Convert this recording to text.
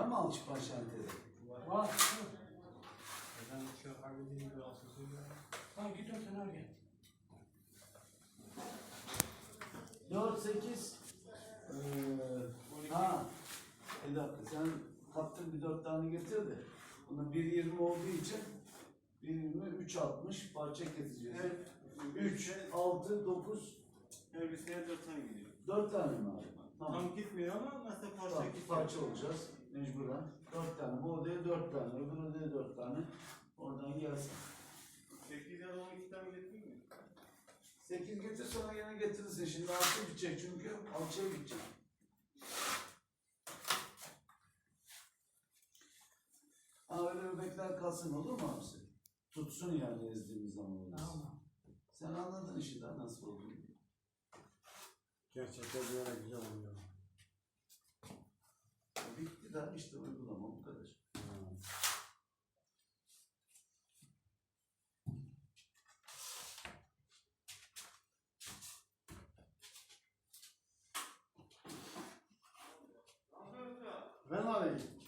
almış başantede? Var. Ben şu halledeyim bir ya. Tamam git sen al gel. 4, 8, eee ha, bir dakika sen kaptın bir dört tane getirdi. Buna 1.20 olduğu için 1.20, 3.60 parça keseceğiz. Evet. 3, 6, 9, Her birisine dört tane gidiyor. 4 tane mi abi? Tamam. Tam gitmiyor ama mesela parça Tamam, parça olacağız mecburen. 4 tane, bu odaya 4 tane, öbür odaya 4 tane. Oradan gelsin. Sekiz ya da on iki tane getireyim mi? 8 getir sonra yine getirirsin. Şimdi 6 bitecek çünkü. Alçıya gidecek. Ha öyle bebekler kalsın olur mu abisi? Tutsun yani ezdiğimiz zaman olur. Tamam. Sen anladın işi daha nasıl olduğunu. Gerçekten bir yere güzel oluyor. İktidar işte uygulama bu kadar. Hmm. Ben abi.